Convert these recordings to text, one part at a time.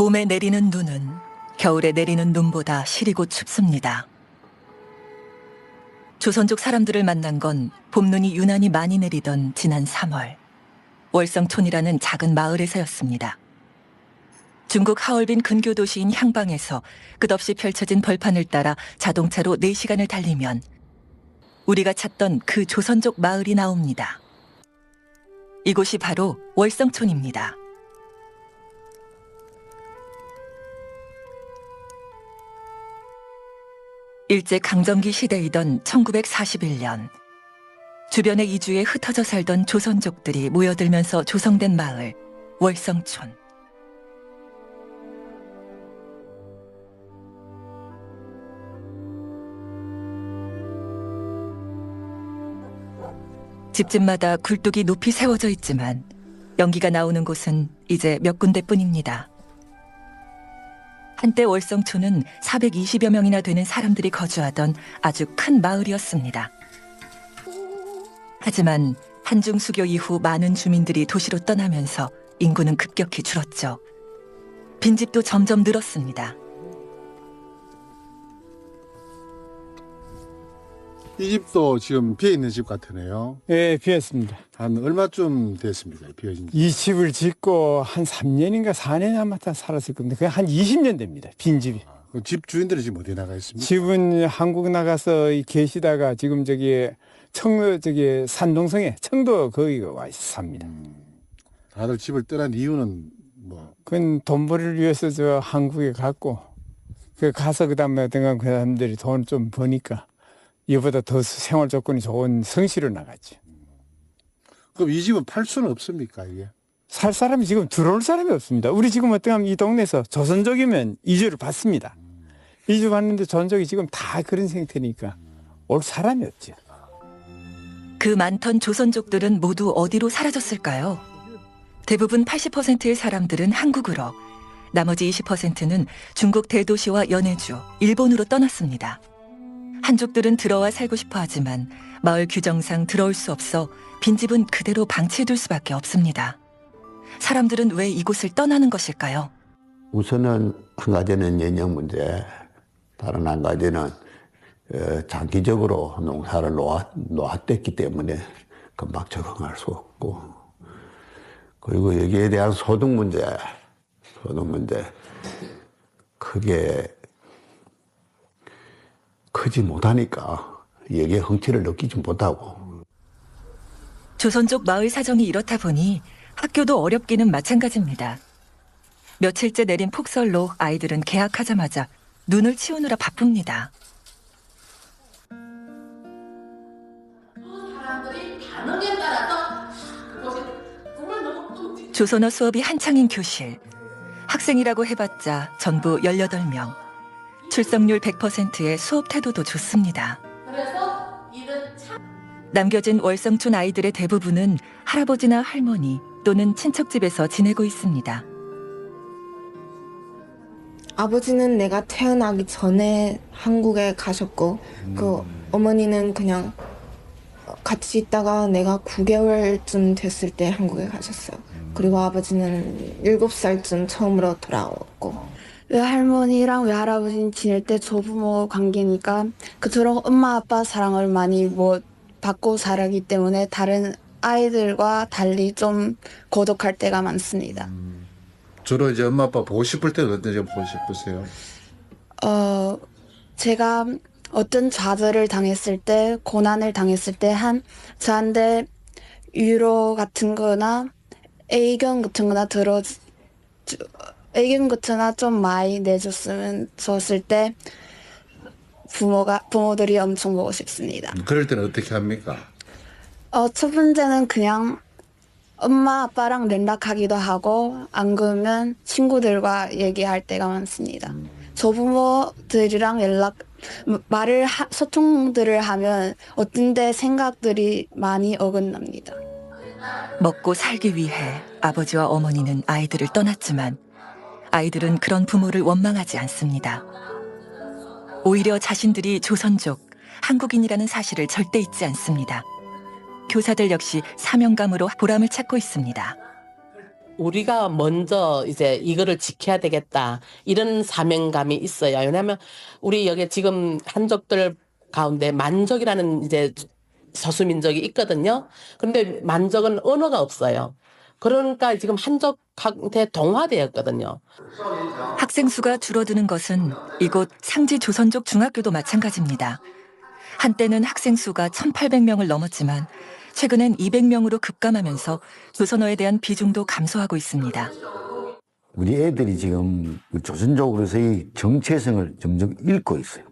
봄에 내리는 눈은 겨울에 내리는 눈보다 시리고 춥습니다. 조선족 사람들을 만난 건 봄눈이 유난히 많이 내리던 지난 3월 월성촌이라는 작은 마을에서였습니다. 중국 하얼빈 근교 도시인 향방에서 끝없이 펼쳐진 벌판을 따라 자동차로 4시간을 달리면 우리가 찾던 그 조선족 마을이 나옵니다. 이곳이 바로 월성촌입니다. 일제 강점기 시대이던 1941년 주변의 이주에 흩어져 살던 조선족들이 모여들면서 조성된 마을 월성촌. 집집마다 굴뚝이 높이 세워져 있지만 연기가 나오는 곳은 이제 몇 군데뿐입니다. 한때 월성촌은 420여 명이나 되는 사람들이 거주하던 아주 큰 마을이었습니다. 하지만 한중 수교 이후 많은 주민들이 도시로 떠나면서 인구는 급격히 줄었죠. 빈집도 점점 늘었습니다. 이 집도 지금 비어 있는 집 같으네요. 예, 비었습니다. 한 얼마쯤 됐습니까? 비어진 지. 이 집을 짓고 한 3년인가 4년 남았다 살았을 겁니다. 그냥 한 20년 됩니다. 빈 집이. 그집 주인들은 지금 어디 나가 있습니까? 집은 한국 나가서 이 계시다가 지금 저기 청도 저기 산동성에 청도 거기 와 삽니다. 다들 집을 떠난 이유는 뭐 그건 돈벌이를 위해서 저 한국에 갔고 그 가서 그다음에 어떤 그 사람들이 돈 좀 버니까 이보다 더 생활 조건이 좋은 성시로 나갔죠. 그럼 이 집은 팔 수는 없습니까 이게? 살 사람이 지금 들어올 사람이 없습니다. 우리 지금 어떠하면 이 동네에서 조선족이면 이주를 받습니다. 이주 받는데 조선족이 지금 다 그런 상태니까 올 사람이 없죠. 그 많던 조선족들은 모두 어디로 사라졌을까요? 대부분 80%의 사람들은 한국으로, 나머지 20%는 중국 대도시와 연해주, 일본으로 떠났습니다. 한족들은 들어와 살고 싶어 하지만 마을 규정상 들어올 수 없어 빈집은 그대로 방치해둘 수밖에 없습니다. 사람들은 왜 이곳을 떠나는 것일까요? 우선은 한 가지는 연령 문제, 다른 한 가지는 어, 장기적으로 농사를 놓았, 놓았댔기 때문에 금방 적응할 수 없고 그리고 여기에 대한 소득 문제, 소득 문제 크게 크지 못하니까 여기에 흥취를 느끼지 못하고 조선족 마을 사정이 이렇다 보니 학교도 어렵기는 마찬가지입니다. 며칠째 내린 폭설로 아이들은 개학하자마자 눈을 치우느라 바쁩니다. 조선어 수업이 한창인 교실. 학생이라고 해봤자 전부 18명. 출석률 100%의 수업 태도도 좋습니다. 그래서 이는 참 남겨진 월성촌 아이들의 대부분은 할아버지나 할머니 또는 친척집에서 지내고 있습니다. 아버지는 내가 태어나기 전에 한국에 가셨고 그 어머니는 그냥 같이 있다가 내가 9개월쯤 됐을 때 한국에 가셨어요. 그리고 아버지는 7살쯤 처음으로 돌아왔고 외할머니랑 외할아버지 지낼 때 조부모 관계니까 그토록 엄마 아빠 사랑을 많이 못 받고 자라기 때문에 다른 아이들과 달리 좀 고독할 때가 많습니다. 주로 이제 엄마 아빠 보고 싶을 때는 어떤 점 보고 싶으세요? 어, 제가 어떤 좌절을 당했을 때, 고난을 당했을 때 한 저한테 위로 같은 거나 의견 같은 거나 들어 주- 의견 같은 거나 좀 많이 내줬으면 좋았을 때 부모가 부모들이 엄청 보고 싶습니다. 그럴 때는 어떻게 합니까? 어, 첫 번째는 그냥 엄마 아빠랑 연락하기도 하고 안 그러면 친구들과 얘기할 때가 많습니다. 조부모들이랑 연락 말을 하, 소통들을 하면 어떤 때 생각들이 많이 어긋납니다. 먹고 살기 위해 아버지와 어머니는 아이들을 떠났지만 아이들은 그런 부모를 원망하지 않습니다. 오히려 자신들이 조선족, 한국인이라는 사실을 절대 잊지 않습니다. 교사들 역시 사명감으로 보람을 찾고 있습니다. 우리가 먼저 이제 이거를 지켜야 되겠다 이런 사명감이 있어요. 왜냐하면 우리 여기 지금 한족들 가운데 만족이라는 이제 소수민족이 있거든요. 그런데 만족은 언어가 없어요. 그러니까 지금 한족한테 동화되었거든요. 학생 수가 줄어드는 것은 이곳 상지 조선족 중학교도 마찬가지입니다. 한때는 학생 수가 1,800명을 넘었지만 최근엔 200명으로 급감하면서 조선어에 대한 비중도 감소하고 있습니다. 우리 애들이 지금 그 조선족으로서의 정체성을 점점 잃고 있어요.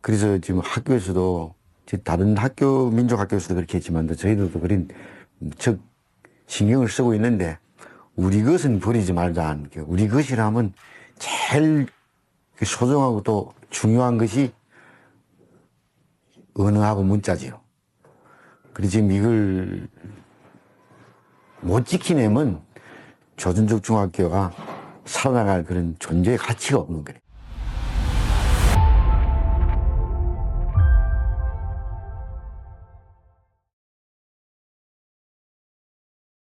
그래서 지금 학교에서도 다른 학교 민족 학교에서도 그렇게 했지만 저희들도 그런 즉 신경을 쓰고 있는데 우리 것은 버리지 말자. 우리 것이라면 제일 소중하고 또 중요한 것이 언어하고 문자지요. 그래서 지금 이걸 못 지키려면 조선족 중학교가 살아나갈 그런 존재의 가치가 없는 거예요.